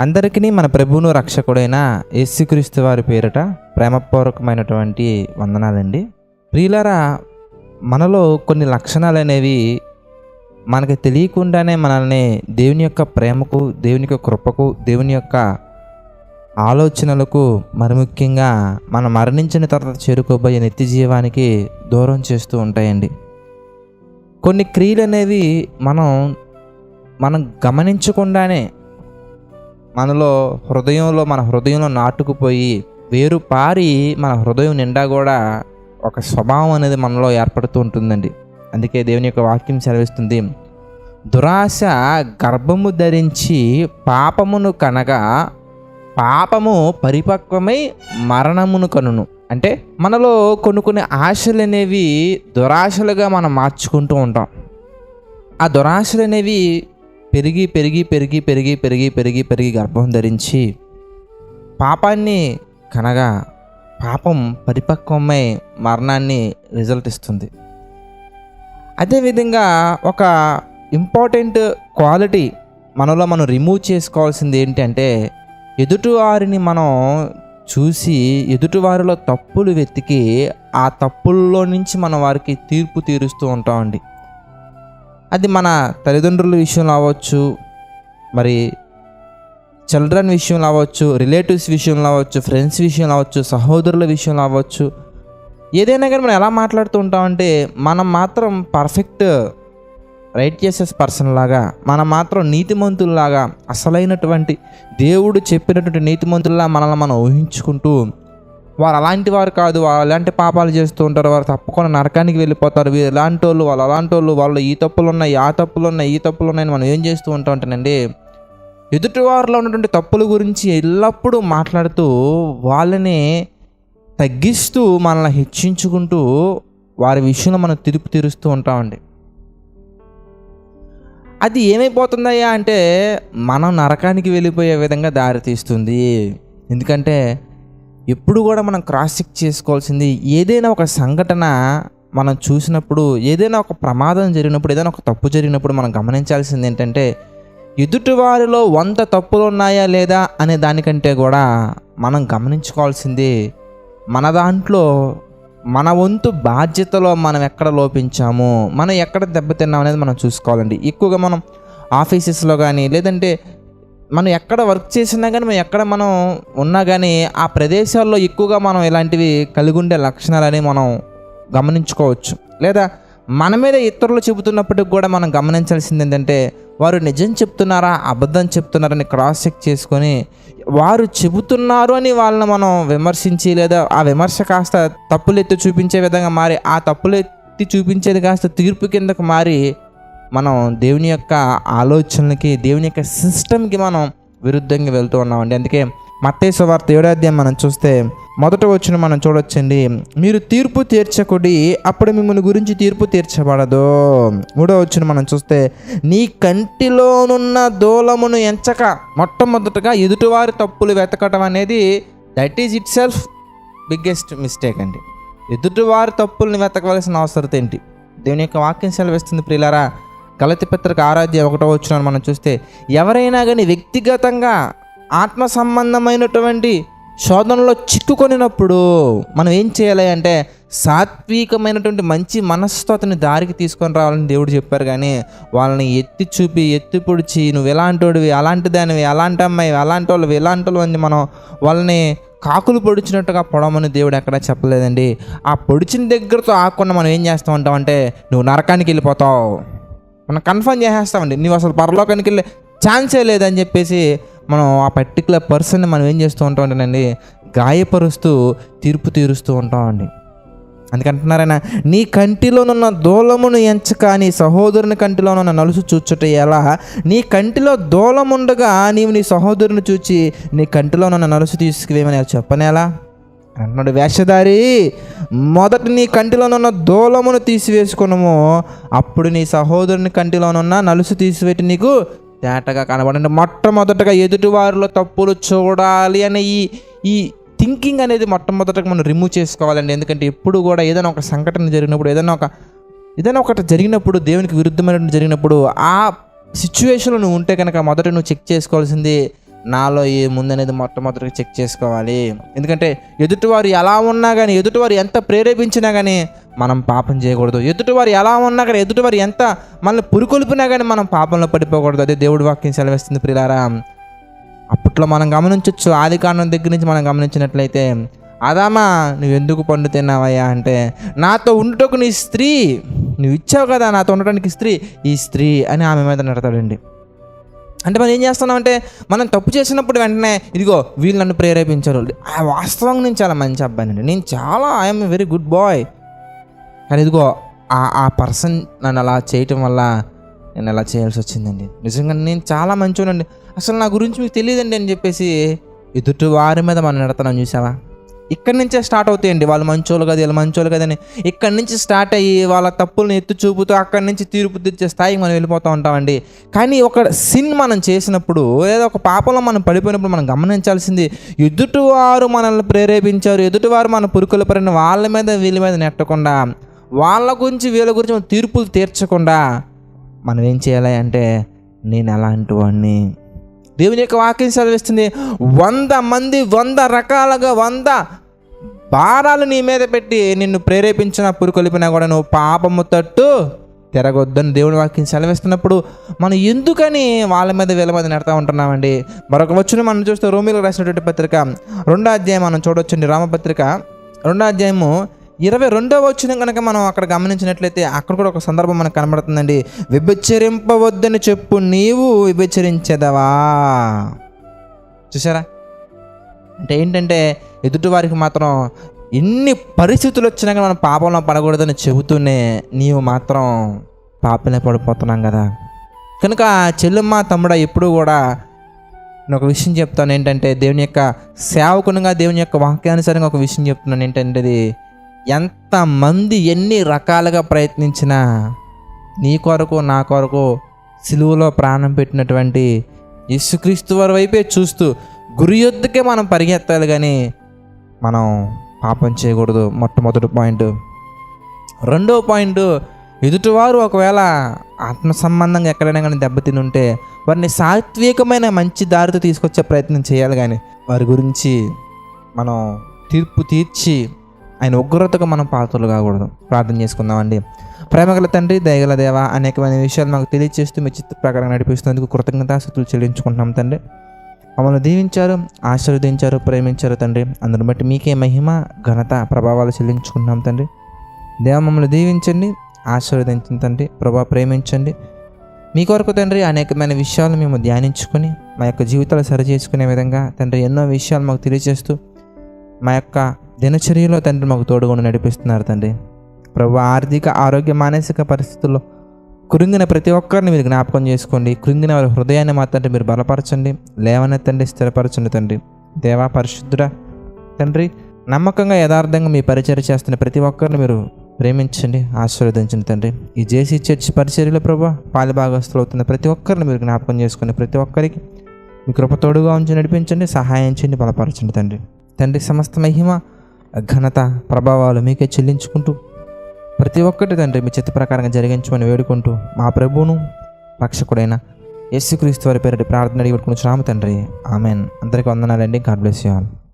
అందరికీ మన ప్రభువును రక్షకుడైన యేసుక్రీస్తు వారి పేరిట ప్రేమపూర్వకమైనటువంటి వందనాలండి. ప్రియులారా మనలో కొన్ని లక్షణాలు అనేవి మనకి తెలియకుండానే మనల్ని దేవుని యొక్క ప్రేమకు దేవుని యొక్క కృపకు దేవుని యొక్క ఆలోచనలకు మరి ముఖ్యంగా మనం మరణించిన తర్వాత చేరుకోబోయే నిత్య జీవానికి దూరం చేస్తూ ఉంటాయండి. కొన్ని క్రియలు అనేవి మనం మనం గమనించకుండానే మనలో హృదయంలో మన హృదయంలో నాటుకుపోయి వేరు పారి మన హృదయం నిండా కూడా ఒక స్వభావం అనేది మనలో ఏర్పడుతూ ఉంటుందండి. అందుకే దేవుని యొక్క వాక్యం సెలవిస్తుంది దురాశ గర్భము ధరించి పాపమును కనగా పాపము పరిపక్వమై మరణమును కనును. అంటే మనలో కొన్ని కొన్ని ఆశలు అనేవి దురాశలుగా మనం మార్చుకుంటూ ఉంటాం. ఆ దురాశలు అనేవి పెరిగి పెరిగి పెరిగి పెరిగి పెరిగి పెరిగి పెరిగి గర్భం ధరించి పాపాన్ని కనగా పాపం పరిపక్వమై మరణాన్ని రిజల్ట్ ఇస్తుంది. అదేవిధంగా ఒక ఇంపార్టెంట్ క్వాలిటీ మనలో మనం రిమూవ్ చేసుకోవాల్సింది ఏంటంటే ఎదుటివారిని మనం చూసి ఎదుటివారిలో తప్పులు వెతికి ఆ తప్పుల్లో నుంచి మనం వారికి తీర్పు తీరుస్తూ ఉంటామండి. అది మన తల్లిదండ్రుల విషయంలో అవ్వచ్చు మరి చిల్డ్రన్ విషయంలో అవ్వచ్చు రిలేటివ్స్ విషయంలో అవ్వచ్చు ఫ్రెండ్స్ విషయంలో అవ్వచ్చు సహోదరుల విషయంలో అవ్వచ్చు. ఏదైనా కానీ మనం ఎలా మాట్లాడుతూ ఉంటామంటే మనం మాత్రం పర్ఫెక్ట్ రైట్ చేసే పర్సన్ లాగా మనం మాత్రం నీతిమంతుల్లాగా అసలైనటువంటి దేవుడు చెప్పినటువంటి నీతిమంతుల్లా మనల్ని మనం ఊహించుకుంటూ వారు అలాంటి వారు కాదు వాళ్ళు అలాంటి పాపాలు చేస్తూ ఉంటారు వారు తప్పకుండా నరకానికి వెళ్ళిపోతారు. వీరు ఇలాంటి వాళ్ళు వాళ్ళు అలాంటి వాళ్ళు వాళ్ళు ఈ తప్పులు ఉన్నాయి ఆ తప్పులు ఉన్నాయి ఈ తప్పులు ఉన్నాయని మనం ఏం చేస్తూ ఉంటాం అంటేనండి ఎదుటివారిలో ఉన్నటువంటి తప్పుల గురించి ఎల్లప్పుడూ మాట్లాడుతూ వాళ్ళని తగ్గిస్తూ మనల్ని హెచ్చించుకుంటూ వారి విషయంలో మనం తిరుపు తీరుస్తూ ఉంటామండి. అది ఏమైపోతుందయ్యా అంటే మనం నరకానికి వెళ్ళిపోయే విధంగా దారి తీస్తుంది. ఎందుకంటే ఎప్పుడు కూడా మనం క్రాస్ చెక్ చేసుకోవాల్సింది ఏదైనా ఒక సంఘటన మనం చూసినప్పుడు ఏదైనా ఒక ప్రమాదం జరిగినప్పుడు ఏదైనా ఒక తప్పు జరిగినప్పుడు మనం గమనించాల్సింది ఏంటంటే ఎదుటివారిలో వంద తప్పులు ఉన్నాయా లేదా అనే దానికంటే కూడా మనం గమనించుకోవాల్సింది మన దాంట్లో మన వంతు బాధ్యతలో మనం ఎక్కడ లోపించాము మనం ఎక్కడ దెబ్బతిన్నాం అనేది మనం చూసుకోవాలండి. ఎక్కువగా మనం ఆఫీసెస్లో కానీ లేదంటే మనం ఎక్కడ వర్క్ చేసినా కానీ మనం ఎక్కడ మనం ఉన్నా కానీ ఆ ప్రదేశాల్లో ఎక్కువగా మనం ఇలాంటివి కలిగి ఉండే లక్షణాలని మనం గమనించుకోవచ్చు. లేదా మన మీద ఇతరులు చెబుతున్నప్పటికి కూడా మనం గమనించాల్సింది ఏంటంటే వారు నిజం చెప్తున్నారా అబద్ధం చెప్తున్నారని క్రాస్ చెక్ చేసుకొని వారు చెబుతున్నారు అని వాళ్ళని మనం విమర్శించి లేదా ఆ విమర్శ కాస్త తప్పులు ఎత్తి చూపించే విధంగా మారి ఆ తప్పులు ఎత్తి చూపించేది కాస్త తీర్పు కిందకు మారి మనం దేవుని యొక్క ఆలోచనలకి దేవుని యొక్క సిస్టమ్కి మనం విరుద్ధంగా వెళ్తూ ఉన్నామండి. అందుకే మత్తేశ్వ వార్త ఏడాధ్యాయం మనం చూస్తే మొదట వచ్చిన మనం చూడొచ్చండి. మీరు తీర్పు తీర్చకుడి అప్పుడు మిమ్మల్ని గురించి తీర్పు తీర్చబడదు. మూడో వచ్చిన మనం చూస్తే నీ కంటిలోనున్న దూలమును ఎంచక మొట్టమొదటగా ఎదుటివారి తప్పులు వెతకటం అనేది that is itself biggest mistake అండి. ఎదుటివారి తప్పుల్ని వెతకవలసిన అవసరం ఏంటి? దేవుని యొక్క వాక్యం సెలవిస్తుంది ప్రియులారా గలతి పత్రిక ఆరాధ్య ఒకటో వచ్చిన మనం చూస్తే ఎవరైనా కానీ వ్యక్తిగతంగా ఆత్మ సంబంధమైనటువంటి శోధనలో చిక్కుకొనినప్పుడు మనం ఏం చేయాలి అంటే సాత్వికమైనటువంటి మంచి మనస్సుతో అతని దారికి తీసుకొని రావాలని దేవుడు చెప్పారు. కానీ వాళ్ళని ఎత్తి చూపి ఎత్తి పొడిచి నువ్వు ఎలాంటోడివి? అలాంటి దానివి? అలాంటి అమ్మాయి? అలాంటి వాళ్ళు ఎలాంటి వాళ్ళు మనం వాళ్ళని కాకులు పొడిచినట్టుగా పొడమని దేవుడు ఎక్కడా చెప్పలేదండి. ఆ పొడిచిన దగ్గరతో ఆకుండా మనం ఏం చేస్తూ ఉంటాం అంటే నువ్వు నరకానికి వెళ్ళిపోతావు. మనం కన్ఫర్మ్ చేసేస్తామండి. నువ్వు అసలు పరలోకానికి వెళ్ళే ఛాన్సే లేదని చెప్పేసి మనం ఆ పర్టికులర్ పర్సన్ని మనం ఏం చేస్తూ ఉంటామంటేనండి గాయపరుస్తూ తీర్పు తీరుస్తూ ఉంటామండి అందుకంటున్నారైనా నీ కంటిలోనున్న దూలమును ఎంచక నీ సహోదరుని కంటిలోనున్న నలుసు చూచుట ఎలా? నీ కంటిలో దూలముండగా నీవు నీ సహోదరుని చూచి నీ కంటిలోనున్న నలుసు తీసుకువేమని చెప్పనేలా? అంటున్నాడు వేషధారి మొదట నీ కంటిలోనున్న దూలమును తీసివేసుకున్నాము అప్పుడు నీ సహోదరుని కంటిలోనున్న నలుసు తీసివేటి నీకు తేటగా కనబడండి. మొట్టమొదటగా ఎదుటివారిలో తప్పులు చూడాలి అనే ఈ ఈ థింకింగ్ అనేది మొట్టమొదటగా మనం రిమూవ్ చేసుకోవాలండి. ఎందుకంటే ఎప్పుడు కూడా ఏదైనా ఒక సంఘటన జరిగినప్పుడు ఏదైనా ఒక ఏదైనా ఒకటి జరిగినప్పుడు దేవునికి విరుద్ధమైనటువంటి జరిగినప్పుడు ఆ సిచ్యువేషన్లో నువ్వు ఉంటే కనుక మొదట నువ్వు చెక్ చేసుకోవాల్సింది నాలో ఏముందనేది మొట్టమొదటిగా చెక్ చేసుకోవాలి. ఎందుకంటే ఎదుటివారు ఎలా ఉన్నా కానీ ఎదుటివారు ఎంత ప్రేరేపించినా కానీ మనం పాపం చేయకూడదు. ఎదుటివారు ఎలా ఉన్నా కానీ ఎదుటివారు ఎంత మనల్ని పురుకొల్పినా కానీ మనం పాపంలో పడిపోకూడదు. అదే దేవుడి వాక్యం సెలవిస్తుంది ప్రిలారా. అప్పట్లో మనం గమనించవచ్చు ఆది కాండం దగ్గర నుంచి మనం గమనించినట్లయితే అదామా నువ్వు ఎందుకు పండు తిన్నావయ్యా అంటే నాతో ఉండుటకు నీ స్త్రీ నువ్వు ఇచ్చావు కదా నాతో ఉండటానికి స్త్రీ ఈ స్త్రీ అని ఆమె మీద నడతాడండి. అంటే మనం ఏం చేస్తున్నాం అంటే మనం తప్పు చేసినప్పుడు వెంటనే ఇదిగో వీళ్ళు నన్ను ప్రేరేపించారు. ఆ వాస్తవంగా నేను చాలా మంచి అబ్బాయినండి. నేను చాలా ఐఎమ్ వెరీ గుడ్ బాయ్ కానీ ఇదిగో ఆ ఆ పర్సన్ నన్ను అలా చేయటం వల్ల నేను అలా చేయాల్సి వచ్చిందండి. నిజంగా నేను చాలా మంచోనండి. అసలు నా గురించి మీకు తెలియదండి అని చెప్పేసి ఎదుటి వారి మీద మనం నడతాను చూసావా? ఇక్కడి నుంచే స్టార్ట్ అవుతాయండి వాళ్ళు మంచోళ్ళు కదా వీళ్ళు మంచోళ్ళు కదని ఇక్కడి నుంచి స్టార్ట్ అయ్యి వాళ్ళ తప్పులను ఎత్తు చూపుతూ అక్కడి నుంచి తీర్పు తెచ్చే స్థాయికి మనం వెళ్ళిపోతూ ఉంటామండి. కానీ ఒక సిన్ మనం చేసినప్పుడు లేదా ఒక పాపంలో మనం పడిపోయినప్పుడు మనం గమనించాల్సింది ఎదుటివారు మనల్ని ప్రేరేపించారు ఎదుటివారు మన పురుకులు పడిన వాళ్ళ మీద వీళ్ళ మీద నెట్టకుండా వాళ్ళ గురించి వీళ్ళ గురించి మనం తీర్పులు తీర్చకుండా మనం ఏం చేయాలి అంటే నేను అలాంటి వాడిని దేవుని యొక్క వాక్యం సెలవిస్తుంది. వంద మంది వంద రకాలుగా వంద భారాలు నీ మీద పెట్టి నిన్ను ప్రేరేపించిన పురుకొలిపినా కూడా నువ్వు పాపము తట్టు తిరగొద్దని దేవుని వాక్యం సెలవిస్తున్నప్పుడు మనం ఎందుకని వాళ్ళ మీద వీళ్ళ మీద నెడతా ఉంటున్నామండి? మరొక వచ్చిన మనం చూస్తే రోమిలకు రాసినటువంటి పత్రిక రెండో అధ్యాయం మనం చూడొచ్చండి. రామపత్రిక రెండో అధ్యాయము ఇరవై రెండవ వచ్చిన కనుక మనం అక్కడ గమనించినట్లయితే అక్కడ కూడా ఒక సందర్భం మనకు కనబడుతుందండి. విభచరింపవద్దని చెప్పు నీవు విభచరించదవా? చూసారా అంటే ఏంటంటే ఎదుటి వారికి మాత్రం ఎన్ని పరిస్థితులు వచ్చినా కానీ మనం పాపంలో పడకూడదని చెబుతూనే నీవు మాత్రం పాపలే పడిపోతున్నాం కదా. కనుక చెల్లెమ్మ తమ్ముడ ఎప్పుడు కూడా నేను ఒక విషయం చెప్తాను ఏంటంటే దేవుని యొక్క సేవకునిగా దేవుని యొక్క వాక్యానుసారంగా ఒక విషయం చెప్తున్నాను ఏంటంటే అది ఎంతమంది ఎన్ని రకాలుగా ప్రయత్నించినా నీ కొరకు నా కొరకు సిలువలో ప్రాణం పెట్టినటువంటి యేసుక్రీస్తు వారి వైపే చూస్తూ గురి యొద్దకే మనం పరిగెత్తాలి కానీ మనం పాపం చేయకూడదు. మొట్టమొదటి పాయింట్. రెండో పాయింట్ ఎదుటివారు ఒకవేళ ఆత్మ సంబంధంగా ఎక్కడైనా కానీ దెబ్బతిని ఉంటే వారిని సాత్వికమైన మంచి దారితో తీసుకొచ్చే ప్రయత్నం చేయాలి కానీ వారి గురించి మనం తీర్పు తీర్చి ఆయన ఉగ్రతకు మనం పాత్రలు కాకూడదు. ప్రార్థన చేసుకుందామండి. ప్రేమగల తండ్రి దయగల దేవ అనేకమైన విషయాలు మాకు తెలియజేస్తూ మీ చిత్త ప్రకారం నడిపిస్తున్నందుకు కృతజ్ఞతాస్థుతులు చెల్లించుకుంటున్నాం తండ్రి. మమ్మల్ని దీవించారు ఆశీర్వదించారు ప్రేమించారు తండ్రి. అందుని బట్టి మీకే మహిమ ఘనత ప్రభావాలు చెల్లించుకుంటున్నాం తండ్రి. దేవ మమ్మల్ని దీవించండి ఆశీర్వదించండి తండ్రి. ప్రభా ప్రేమించండి. మీ కొరకు తండ్రి అనేకమైన విషయాలు మేము ధ్యానించుకొని మా యొక్క జీవితాలు సరిచేసుకునే విధంగా తండ్రి ఎన్నో విషయాలు మాకు తెలియజేస్తూ మా యొక్క దినచర్యలో తండ్రి మాకు తోడుగా నడిపిస్తున్నారు తండ్రి. ప్రభు ఆర్థిక ఆరోగ్య మానసిక పరిస్థితుల్లో కృంగిన ప్రతి ఒక్కరిని మీరు జ్ఞాపకం చేసుకోండి. కృంగిన వారి హృదయాన్ని మాత్రం మీరు బలపరచండి. లేవనెత్తండి స్థిరపరచండి తండ్రి. దేవా పరిశుద్ధుడా తండ్రి నమ్మకంగా యథార్థంగా మీ పరిచయం చేస్తున్న ప్రతి ఒక్కరిని మీరు ప్రేమించండి ఆశీర్వదించండి తండ్రి. ఈ జేసీ చర్చ్ పరిచర్యలో పాలి పాలిభాగస్తులు అవుతున్న ప్రతి ఒక్కరిని మీరు జ్ఞాపకం చేసుకుని ప్రతి ఒక్కరికి మీ కృప తోడుగా ఉంచి నడిపించండి సహాయం చేయండి బలపరచండి తండ్రి. తండ్రి సమస్త మహిమ ఘనత ప్రభావాలు మీకే చెల్లించుకుంటూ ప్రతి ఒక్కటి తండ్రి మీ చిత్త ప్రకారంగా జరిగించమని వేడుకుంటూ మా ప్రభువును రక్షకుడైన యేసుక్రీస్తు వారి పేరు ప్రార్థన అడిగి పెట్టుకుని శ్రామ తండ్రి. ఆమెన్. అందరికీ వందనాలండి. God bless you all.